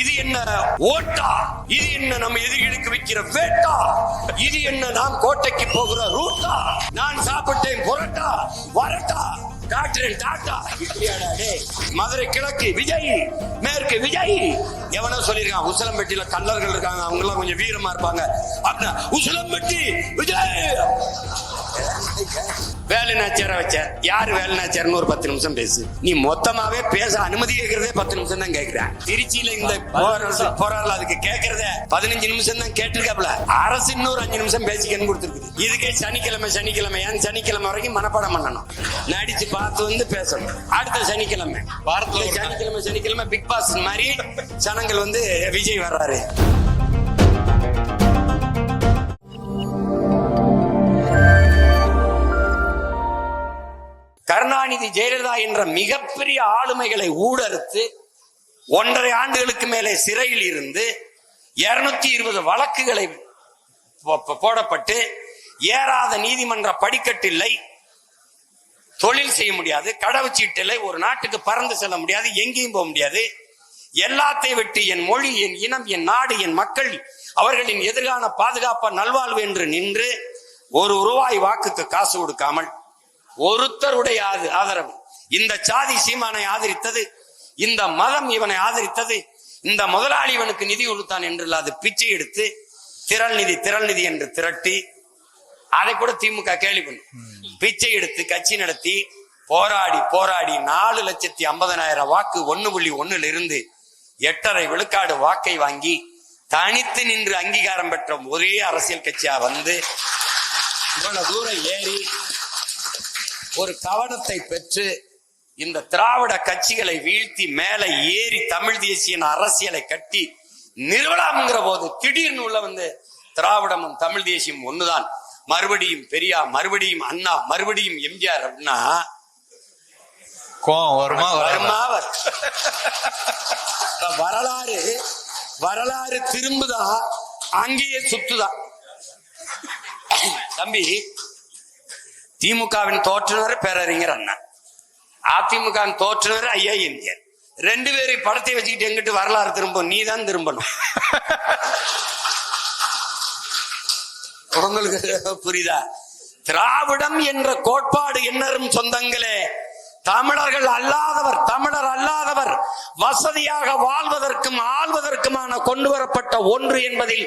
இது என்ன ஓட்டா? இது என்ன நம்ம எதிரிகளுக்கு வைக்கிற வேட்டா? இது என்ன நாம் கோட்டைக்கு போகிற ரூட்டா? நான் சாப்பிட்டேன் புரட்டா வரட்டா காட்டுறேன் டாட்டா. டேய். மதுரை கிழக்கு விஜய் மேற்கு விஜய். எவனோ சொல்லியிருக்கான் உசலம்பட்டியில கல்லர்கள் இருக்காங்க அவங்க எல்லாம் கொஞ்சம் வீரமா இருப்பாங்க. அப்படின்னா உசிலம்பட்டி விஜய்! வேலுநாச்சியார வச்ச யாரு வேலுநாச்சியார்னு ஒரு பத்து நிமிஷம் பேசு. நீ மொத்தமாவே பேச அனுமதி கேட்கறதே பத்து நிமிஷம் தான் கேட்கிறேன். திருச்சியில இந்த போராடல அதுக்கு கேட்கறத பதினஞ்சு நிமிஷம் தான் கேட்டிருக்காப்ல அரசு இன்னொரு அஞ்சு நிமிஷம் பேசிக்கன்னு கொடுத்துருக்குது. இதுக்கே சனிக்கிழமை சனிக்கிழமை. ஏன் சனிக்கிழமை வரைக்கும் மனப்பாடம் பண்ணணும்? நடிச்சு பார்த்து வந்து பேசணும். அடுத்த சனிக்கிழமை. வாரத்துல. சனிக்கிழமை சனிக்கிழமை பிக் பாஸ் மாதிரி ஜனங்கள் வந்து விஜய் வர்றாரு. கருணாநிதி ஜெயலலிதா என்ற மிகப்பெரிய ஆளுமைகளை ஊடறுத்து ஒன்றரை ஆண்டுகளுக்கு மேலே சிறையில் இருந்து இருநூத்தி இருபது வழக்குகளை போடப்பட்டு ஏறாத நீதிமன்ற படிக்கட்டில்லை. தொழில் செய்ய முடியாது. கடவுச்சீட்டில்லை. ஒரு நாட்டுக்கு பறந்து செல்ல முடியாது. எங்கேயும் போக முடியாது. எல்லாத்தை விட்டு என் மொழி என் இனம் என் நாடு என் மக்கள் அவர்களின் எதிர்கால பாதுகாப்ப நல்வாழ்வு என்று நின்று ஒரு ரூபாய் வாக்குக்கு காசு கொடுக்காமல் ஒருத்தருடைய ஆதரவு. இந்த சாதி சீமானை ஆதரித்தது இந்த மதம் இவனை ஆதரித்தது இந்த முதலாளி இவனுக்கு நிதி கொடுத்தான் என்று அது பிச்சை எடுத்து திரள் நிதி திரள் நிதி என்று திரட்டி அதை கூட திமுக கேள்வி பண்ணும் பிச்சை எடுத்து கட்சி நடத்தி போராடி போராடி நாலு லட்சத்தி ஐம்பதனாயிரம் வாக்கு ஒன்னு புள்ளி ஒன்னுல இருந்து எட்டரை விழுக்காடு வாக்கை வாங்கி தனித்து நின்று அங்கீகாரம் பெற்ற ஒரே அரசியல் கட்சியா வந்து இவ்வளவு தூரம் ஏறி ஒரு கவனத்தை பெற்று இந்த திராவிட கட்சிகளை வீழ்த்தி மேலே ஏறி தமிழ் தேசிய அரசியலை கட்டி நிறுவலாம்ங்கிற போது திடீர்னு உள்ள வந்து திராவிடமும் தமிழ் தேசியம் ஒண்ணுதான். மறுபடியும் பெரியா மறுபடியும் அண்ணா மறுபடியும் எம்ஜிஆர் அப்படின்னா வருமா? வருமா வரலாறு வரலாறு திரும்புதா அங்கேயே சுத்துதா. தம்பி திமுகவின் தோற்றுனர் பேரறிஞர் அண்ணா. அதிமுகவின் தோற்றுனர் ஐயா எம்ஜிஆர். ரெண்டு பேரும் படத்தை வச்சுக்கிட்டு எங்கிட்டு வரலாறு திரும்பும்? நீ தான் திரும்பணும். உங்களுக்கு புரியுதா? திராவிடம் என்ற கோட்பாடு என்னரும் சொந்தங்களே. தமிழர்கள் அல்லாதவர் தமிழர் அல்லாதவர் வசதியாக வாழ்வதற்கும் ஆள்வதற்குமான கொண்டு வரப்பட்ட ஒன்று என்பதில்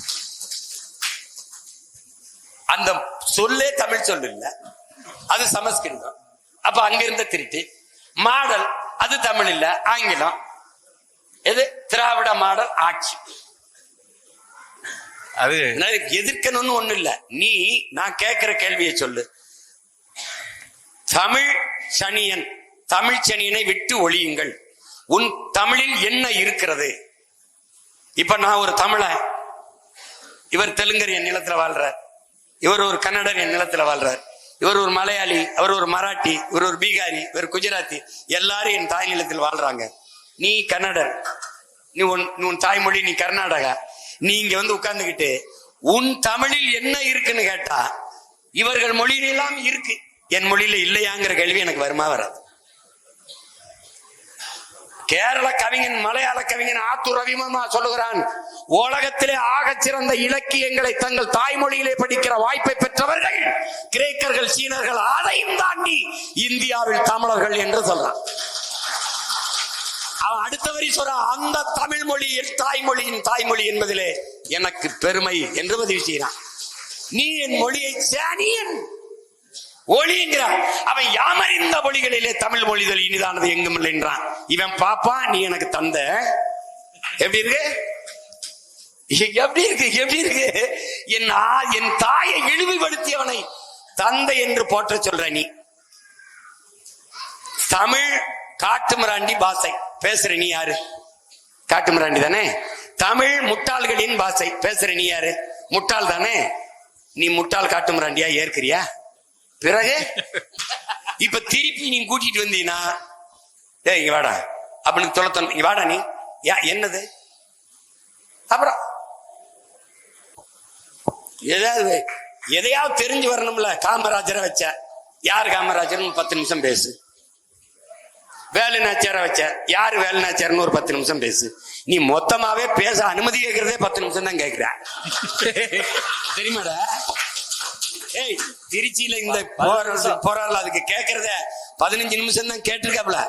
அந்த சொல்லே தமிழ் சொல் இல்ல. அது சமஸ்கிருதம். அப்ப அங்கிருந்த திருட்டு. மாடல் அது தமிழ் இல்ல. ஆங்கிலம். எது? திராவிட மாடல் ஆட்சி. அது எதிர்க்கணும்னு ஒண்ணு இல்ல. நீ நான் கேட்கிற கேள்வியை சொல்லு. தமிழ் சனியன் தமிழ் சனியனை விட்டு ஒழியுங்கள். உன் தமிழில் என்ன இருக்கிறது? இப்ப நான் ஒரு தமிழன். இவர் தெலுங்கர் என் நிலத்துல வாழ்றார். இவர் ஒரு கன்னடர் என் நிலத்துல வாழ்றார். இவர் ஒரு மலையாளி அவர் ஒரு மராட்டி இவர் ஒரு பீகாரி இவர் குஜராத்தி எல்லாரும் என் தாய் நிலத்தில் வாழ்றாங்க. நீ கன்னடர். நீ உன் உன் தாய்மொழி நீ கர்நாடகா. நீ இங்க வந்து உட்கார்ந்துகிட்டு உன் தமிழில் என்ன இருக்குன்னு கேட்டா இவர்கள் மொழியிலாம் இருக்கு. என் மொழியில இல்லையாங்கிற கேள்வி எனக்கு வருமா வராது. கேரள கவிஞன் மலையாள கவிஞன் ஆத்தூர் ரவிமர்மா சொல்லுகிறான் உலகத்திலே ஆகச் சிறந்த இலக்கியங்களை தங்கள் தாய்மொழியிலே படிக்கிற வாய்ப்பை பெற்றவர்கள் கிரேக்கர்கள் சீனர்கள் அதையும் தாண்டி இந்தியாவில் தமிழர்கள் என்று சொல்றான். அவன் அடுத்த வரி சொல்றான் அந்த தமிழ் மொழியில் தாய்மொழியின் தாய்மொழி என்பதிலே எனக்கு பெருமை என்று பதிவு செய்கிறான். நீ என் மொழியை சேனியன் ஒளிங்கிறான். அவன் யாமறிந்த மொழிகளிலே தமிழ் மொழிதல் இனிதானது எங்கும் இல்லைன்றான் இவன் பாப்பா நீ எனக்கு தந்த எப்படி இருக்கு? எப்படி இருக்கு? எப்படி இருக்கு? என் ஆ- என் தாயை இழிவுபடுத்தியவனை தந்தை என்று போற்ற சொல்ற நீ. தமிழ் காட்டுமிராண்டி பாசை. பேசுற நீ யாரு? காட்டுமிராண்டி தானே? தமிழ் முட்டாள்களின் பாஷை பேசுற நீ யாரு? முட்டாள் தானே? நீ முட்டாள் காட்டுமிராண்டியா? ஏற்கிறியா? பிறகு? இப்ப திருப்பி நீ கூட்டிட்டு வந்தீனா ஏ இங்க வாடா. அப்படின்னு தொலைத்தன் இங்க வாடா நீ. என்னது? அப்புறம் ஏதாவது எதையாவது தெரிஞ்சு வரணும்ல காமராஜரை வச்ச. யார் காமராஜர்னு பத்து நிமிஷம் பேசு. வேலுநாச்சியார வச்ச. யார் வேலுநாச்சியார்னு ஒரு பத்து நிமிஷம் பேசு. நீ மொத்தமாவே பேச அனுமதி கேட்கறதே பத்து நிமிஷம் தான் கேட்கிற தெரியுமாடா? ஏய் திருச்சியில இந்த போராடல அதுக்கு கேட்கறத பதினஞ்சு நிமிஷம் தான் கேட்டிருக்காப்ல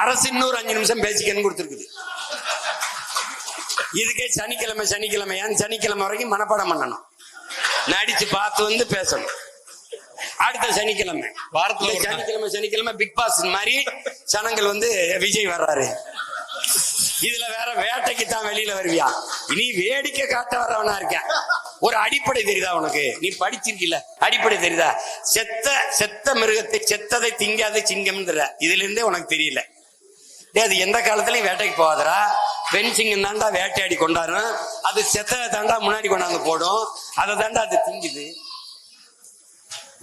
அரசு இன்னொரு அஞ்சு நிமிஷம் பேசிக்கன்னு கொடுத்துருக்குது. இதுக்கே சனிக்கிழமை சனிக்கிழமை ஏன் சனிக்கிழமை வரைக்கும் மனப்பாடம் பண்ணணும். நடிச்சு பார்த்து வந்து பேசணும். அடுத்த சனிக்கிழமை. வாரத்துல. சனிக்கிழமை சனிக்கிழமை பிக் பாஸ் மாதிரி ஜனங்கள் வந்து விஜய் வர்றாரு. இதுல வேற வேட்டைக்கு தான் வெளியில வருவியா? நீ வேடிக்கை காட்ட வர்றவனா இருக்க ஒரு அடிப்படை தெரியுதா உனக்கு? நீ படிச்சிருக்கல அடிப்படை தெரியுதா? செத்த செத்த மிருகத்தை செத்ததை திங்காத சிங்கம் இதுல இருந்தே உனக்கு தெரியல. அது எந்த காலத்துலயும் வேட்டைக்கு போகாதரா பெண் சிங்கம் தாண்டா வேட்டையாடி கொண்டாடும் அது செத்ததை தாண்டா முன்னாடி கொண்டாந்து போடும். அதை தாண்டா அது திங்குது.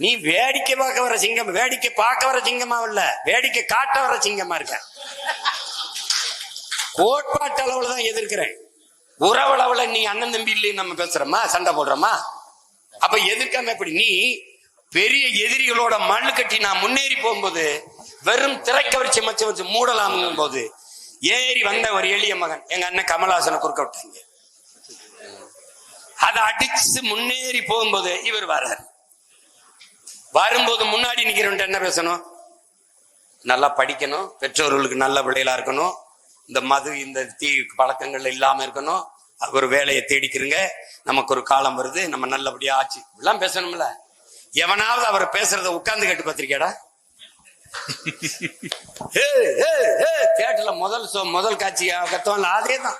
நீ வேடிக்கை பார்க்க வர சிங்கம் வேடிக்கை பார்க்க வர சிங்கமா இல்ல. வேடிக்கை காட்ட வர சிங்கமா இருக்க. கோட்பாட்டு அளவுல தான் எதிர்க்கிறேன். உறவளவுல நீ அண்ணன் தம்பி இல்லைன்னு நம்ம பேசுறோமா? சண்டை போடுறோமா? அப்ப எதிர்க்காம எப்படி நீ பெரிய எதிரிகளோட மண்ணு கட்டி நான் முன்னேறி போகும்போது வெறும் திரைக்கவர்ச்சி மச்ச வச்சு மூடலாம்ங்கும் போது ஏறி வந்த ஒரு எளிய மகன் எங்க அண்ணன் கமலஹாசனை குறுக்க விட்டாங்க. அதை அடிச்சு முன்னேறி போகும்போது இவர் வர்றாரு. வரும்போது முன்னாடி நிக்கிறவன்ட்ட என்ன பேசணும்? நல்லா படிக்கணும் பெற்றோர்களுக்கு நல்ல பிள்ளைகளா இருக்கணும் இந்த மது இந்த தீ பழக்கங்கள் இல்லாம இருக்கணும். ஒரு வேலையை தேடிக்கிறங்க நமக்கு ஒரு காலம் வருது. நம்ம நல்லபடியா ஆச்சு. எல்லாம் பேசணும்ல. எவனாவது அவர் பேசுறத உட்கார்ந்து கேட்டு பார்த்திருக்கேடா தேட்டர்ல முதல் சோ முதல் காட்சி கத்தோம்ல அதே தான்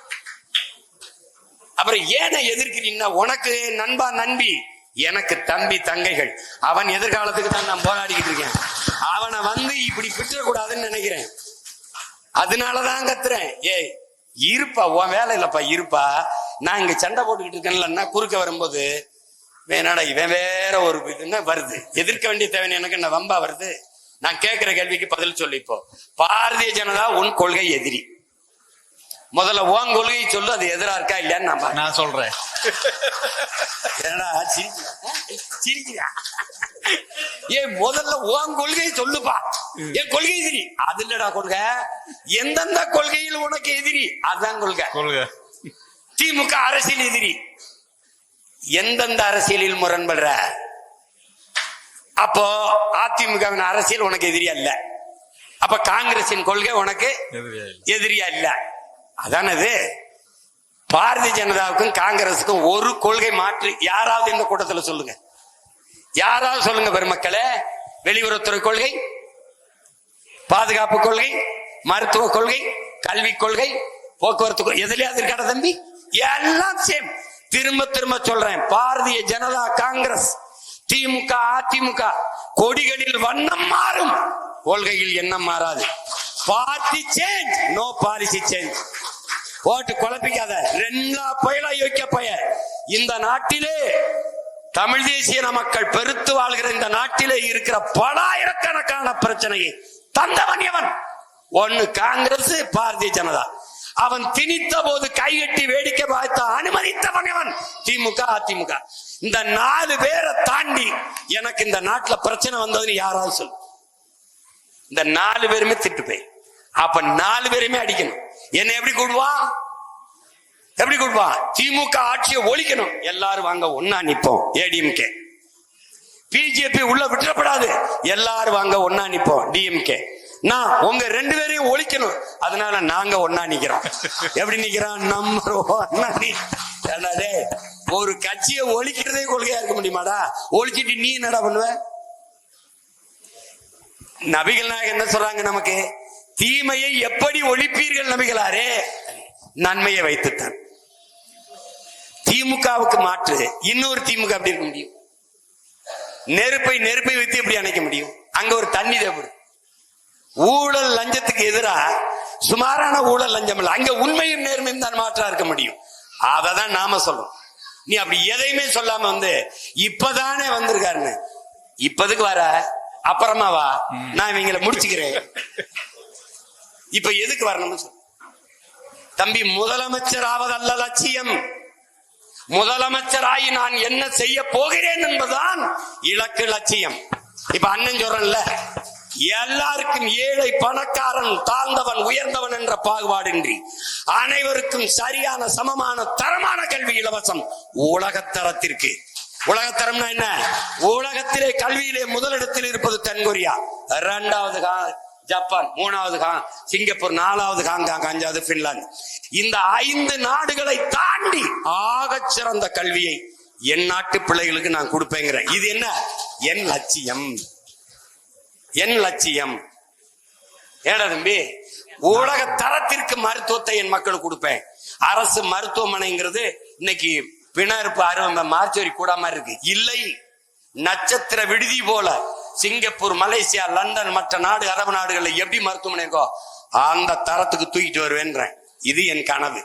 அப்புறம் ஏனை எதிர்க்கிறீங்கன்னா உனக்கு நண்பா நண்பி எனக்கு தம்பி தங்கைகள். அவன் எதிர்காலத்துக்கு தான் நான் போராடிக்கிட்டு இருக்கேன். அவனை வந்து இப்படி விட்டுறக்கூடாதுன்னு நினைக்கிறேன். அதனாலதான் கத்துறேன் ஏய் இருப்பா உன் வேலை இல்லப்பா இருப்பா. நான் இங்க சண்டை போட்டுக்கிட்டு இருக்கேன்லன்னா குறுக்க வரும்போது வேணாடா இவன் வேற ஒரு இதுன்னா வருது? எதிர்க்க வேண்டிய தேவை எனக்கு என்ன வம்பா வருது? நான் கேட்கிற கேள்விக்கு பதில் சொல்லு இப்போ. பாரதிய ஜனதா உன் கொள்கை எதிரி. முதல்ல உன் கொள்கையை சொல்லு அது எதிரா இருக்கா இல்லையான்னு நான். நான் சொல்றேன். என்னடா சிரிக்கிறா? சிரிக்கிறா? ஏய் முதல்ல உன் கொள்கையை சொல்லுப்பா. என் கொள்கை எதிரி. அது இல்லடா கொள்கை. எந்தெந்த கொள்கையில் உனக்கு எதிரி அதான் கொள்கை. சொல்லுங்க திமுக அரசியல் எதிரி. எந்தெந்த அரசியலில் முரண்படுற? அப்போ அதிமுகவின் அரசியல் உனக்கு எதிரி அல்ல அப்ப காங்கிரசின் கொள்கை உனக்கு எதிரியா இல்ல. எதிரியா இல்ல. அதானது? பாரதிய ஜனதாவுக்கும் காங்கிரஸுக்கும் ஒரு கொள்கை மாற்று. யாராவது இந்த கூட்டத்துல சொல்லுங்க. யாராவது சொல்லுங்க பெருமக்களே. வெளியுறவுத்துறை கொள்கை பாதுகாப்பு கொள்கை மருத்துவ கொள்கை கல்வி கொள்கை போக்குவரத்து எதுலயாவது இருக்காடா தம்பி? எல்லாம் சேம் திரும்ப திரும்ப சொல்றேன். பாரதிய ஜனதா காங்கிரஸ் திமுக அதிமுக கொடிகளில் வண்ணம் மாறும். கொள்கையில் எண்ணம் மாறாது. Party change no policy change போட்டு குழப்பிக்காத. ரெண்டா பயலா யோக்கிய பய. இந்த நாட்டிலே தமிழ் தேசிய மக்கள் பெருத்து வாழ்கிற இந்த நாட்டிலே இருக்கிற பலாயிரக்கணக்கான பிரச்சனையை தந்தவன் எவன்? ஒன்னு காங்கிரஸ் பாரதிய ஜனதா. அவன் திணித்த போது கைகட்டி வேடிக்கை பார்த்த அனுமதித்தவன் எவன்? திமுக அதிமுக. இந்த நாலு பேரை தாண்டி எனக்கு இந்த நாட்டுல பிரச்சனை வந்ததுன்னு யாராவது சொல்லு. இந்த நாலு பேருமே திட்டு போய். அப்ப நாலு பேருமே அடிக்கணும். என்ன எப்படி கூடுவான் எப்படி கூடுவான் திமுக ஆட்சியை ஒழிக்கணும். எல்லாரும் வாங்க ஒன்னா நிப்போம். ஏடிஎம்கே. பிஜேபி உள்ள விட்டுறப்படாது. எல்லாரும் வாங்க ஒன்னா நிப்போம் டிஎம்கே நான் உங்க ரெண்டு பேரையும் ஒழிக்கணும். அதனால நாங்க ஒன்னா நிக்கிறோம். எப்படி நிக்கிறோம் நம்பர் ஒன்னா ஒரு கட்சியை ஒழிக்கிறதே கொள்கையா இருக்க முடியுமாடா? ஒழிச்சிட்டு நீ என்னடா பண்ணுவ? நபிகள் நாயகம் என்ன சொல்றாங்க நமக்கு? தீமையை எப்படி ஒழிப்பீர்கள் நபிகளாரே? நன்மையை வைத்துத்தான். திமுகவுக்கு மாற்று. இன்னொரு திமுக அப்படி இருக்க முடியும்? நெருப்பை நெருப்பை வைத்து எப்படி அணைக்க முடியும்? அங்க ஒரு தண்ணி தேவைப்படும் ஊழல் லஞ்சத்துக்கு எதிராக சுமாரான ஊழல் லஞ்சம் இல்லை. அங்க உண்மையும் நேர்மையும் தான் மாற்றா இருக்க முடியும். அதை தான் நாம சொல்றோம் நீ அப்படி எதையுமே சொல்லாம வந்து இப்பதானே வந்திருக்காருன்னு. இப்பதுக்கு வர? அப்புறமா வா. நான் இவங்களை முடிச்சுக்கிறேன். இப்ப எதுக்கு வரணும்னு சொல் தம்பி முதலமைச்சர் ஆவதல்ல லட்சியம். முதலமைச்சராகி நான் என்ன செய்ய போகிறேன் என்பதுதான் இலக்கு லட்சியம். இப்ப அண்ணன் சொல்றேன்ல எல்லாருக்கும் ஏழை பணக்காரன் தாழ்ந்தவன் உயர்ந்தவன் என்ற பாகுபாடின்றி அனைவருக்கும் சரியான சமமான தரமான கல்வி இலவசம் உலகத்தரத்திற்கு. உலகத்தரம்னா என்ன? உலகத்திலே கல்வியிலே முதலிடத்தில் இருப்பது தென்கொரியா. இரண்டாவது கா- ஜப்பான் மூணாவது கா- சிங்கப்பூர் நாலாவது ஹாங்காங் அஞ்சாவது பின்லாந்து. இந்த ஐந்து நாடுகளை தாண்டி ஆக சிறந்த கல்வியை என் நாட்டு பிள்ளைகளுக்கு நான் கொடுப்பேங்கிறேன். இது என்ன? என் லட்சியம். என் லட்சியம். ஏடா தம்பி உலக தரத்திற்கு மருத்துவத்தை என் மக்களுக்கு கொடுப்பேன். அரசு மருத்துவமனைங்கிறது இன்னைக்கு பிணறுப்பு அறுவை மார்ச்சோரி கூட மாதிரி இருக்கு. இல்லை நட்சத்திர விடுதி போல சிங்கப்பூர் மலேசியா லண்டன் மற்ற நாடு அரபு நாடுகள்ல எப்படி மருத்துவமனை இருக்கோ அந்த தரத்துக்கு தூக்கிட்டு வருவேன்றேன். இது என் கனவு.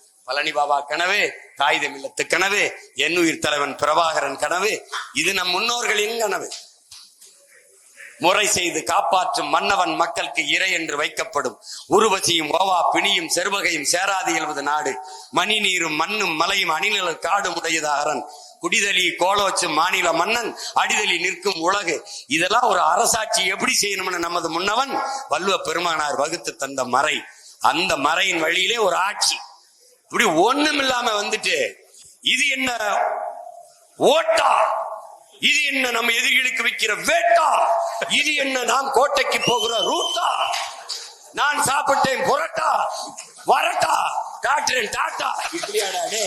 பழனி பாபா கனவு காகிதம் இல்லத்து கனவு என்னுயிர் தலைவன் பிரபாகரன் கனவு இது நம் முன்னோர்களின் கனவு. முறை செய்து காப்பாற்றும் மன்னவன் மக்களுக்கு இறை என்று வைக்கப்படும். உருவசியும் ஓவா பிணியும் செருவகையும் சேராது எழுவது நாடு. மணி நீரும் மண்ணும் மலையும் அணிநில காடும் உடையதாகரன் அரண். குடிதலி கோலோச்சு மாநில மன்னன் அடிதலி நிற்கும் உலகு. இதெல்லாம் ஒரு அரசாட்சி எப்படி செய்யணும்னு நமது முன்னவன் வல்லுவ பெருமானார் வகுத்து தந்த மறை. அந்த மறையின் வழியிலே ஒரு ஆட்சி. இப்படி ஒண்ணும் இல்லாம வந்துட்டு இது என்ன ஓட்டா? இது என்ன நம்ம எதிரிகளுக்கு வைக்கிற வேட்டா? இது என்ன நாம் கோட்டைக்கு போகிற ரூட்டா? நான் சாப்பிட்டேன் புரட்டா? வரட்டா? காட்டுறேன் டாட்டா? இப்படியாடா டே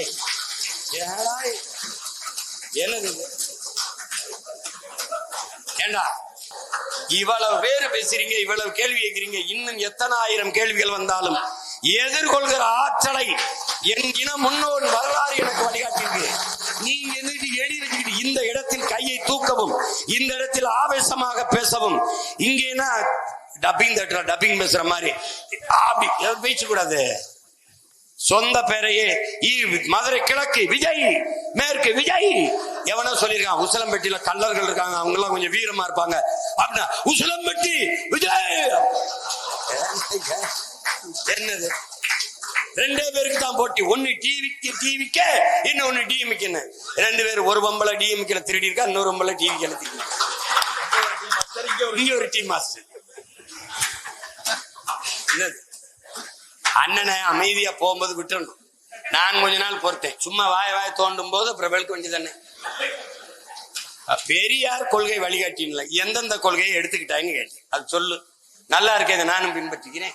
என்னது ஏண்டா இவ்வளவு பேர் பேசுறீங்க இவ்வளவு கேள்வி கேட்கிறீங்க இன்னும் எத்தனை ஆயிரம் கேள்விகள் வந்தாலும் எதிர்கொள்கிற ஆற்றலை என் இன முன்னோன் வரலாறு எனக்கு வழிகாட்டியிருக்கு நீங்க எந்திரிச்சு எடி இந்த இடத்தில் கையை தூக்கவும் இந்த இடத்தில் ஆவேசமாக பேசவும். இங்கேனா டப்பிங் தட்டுற டப்பிங் பேசுற மாதிரி. அப்படி பேச கூடாது. சொந்த பேரையே மதுரை கிழக்கு விஜய் மேற்கு விஜய். எவனோ சொல்லியிருக்கான் உசலம்பட்டியில கல்லர்கள் இருக்காங்க அவங்க எல்லாம் கொஞ்சம் வீரமா இருப்பாங்க. அப்படின்னா உசலம்பட்டி விஜய்! என்னது? ரெண்டே பேருக்கு தான் போட்டி. ஒன்னு டிவிக்கு டிவிக்க இன்னொன்னு டிஎம்க்கு ரெண்டு பேர் ஒரு பொம்பளை டிஎம்கே திருடி இருக்கா இன்னொரு பொம்பளை டிவிக்கு திருடி இங்க ஒரு டீம் மாஸ்டர். அண்ணனை அமைதியா போகும்போது விட்டுறணும். நான் கொஞ்ச நாள் பொறுத்தேன். சும்மா வாய வாய தோண்டும் போது பிரபலுக்கு வேண்டியதானே பெரியார் கொள்கை வழிகாட்டின்ல எந்தெந்த கொள்கையை எடுத்துக்கிட்டாங்கன்னு கேட்டேன். அது சொல்லு. நல்லா இருக்கே இதை நானும் பின்பற்றிக்கிறேன்.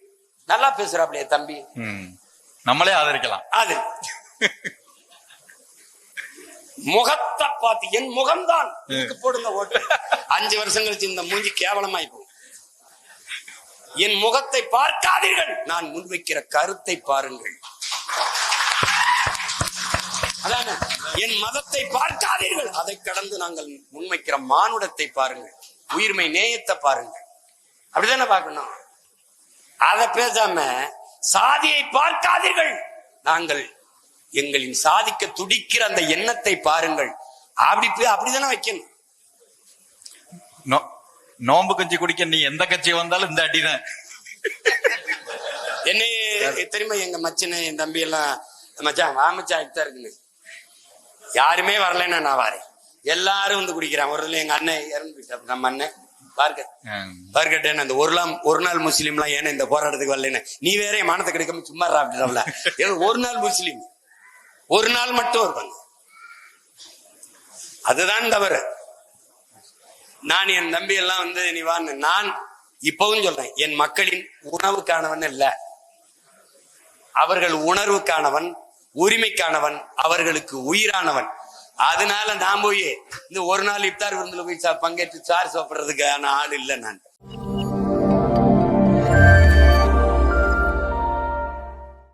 நல்லா பேசுறாப்லையே தம்பி. நம்மளே ஆதரிக்கலாம். அது. முகத்தை பார்த்து என் முகம்தான். இதுக்கு போடுங்க ஓட்டு. அஞ்சு வருஷம் கழிச்சு இந்த மூஞ்சி கேவலமாய் போகும் என் முகத்தை பார்க்காதீர்கள். நான் முன்வைக்கிற கருத்தை பாருங்கள். அதானே. என் மதத்தை பார்க்காதீர்கள். அதை கடந்து நாங்கள் முன்வைக்கிற மானுடத்தை பாருங்கள். உயிர்மை நேயத்தை பாருங்கள். அப்படிதானே பார்க்கணும்? அதை பேசாம சாதியை பார்க்காதீர்கள். நாங்கள் எங்களின் சாதிக்க துடிக்கிற அந்த எண்ணத்தை பாருங்கள். அப்படி அப்படிதானே வைக்கணும். நோ- நோன்பு கஞ்சி குடிக்க நீ எந்த கட்சி வந்தாலும் இந்த அடிதான். என்னைய தெரியுமா எங்க மச்சனை என் தம்பி எல்லாம் மச்சான் வா மச்சான் இப்பதான் இருக்குன்னு. யாருமே வரலைன்னா நான் வரேன். எல்லாரும் வந்து குடிக்கிறான் ஒரு எங்க அண்ணன் இறந்து போயிட்டார் நம்ம அண்ணன். அந்த ஒரு நாள் ஒரு நாள் முஸ்லீம்லாம் ஏன்னா இந்த போராட்டத்துக்கு வரலன்னு. நீ வேற மானத்தை கிடைக்காம சும்மா அப்படின்றல ஒரு நாள் முஸ்லீம். ஒரு நாள் மட்டும் வருவாங்க அதுதான் தவறு. நான் என் தம்பி எல்லாம் வந்து நீ வான்னு நான் இப்பவும் சொல்றேன். என் மக்களின் உணவுக்கானவன் இல்ல அவர்கள் உணர்வுக்கானவன் உரிமைக்கானவன் அவர்களுக்கு உயிரானவன். அதனால நான் போய் இந்த ஒரு நாள் இப்தார் விருந்துல போய் பங்கேற்று சார் சாப்பிடுறதுக்கான ஆள் இல்லை நான்.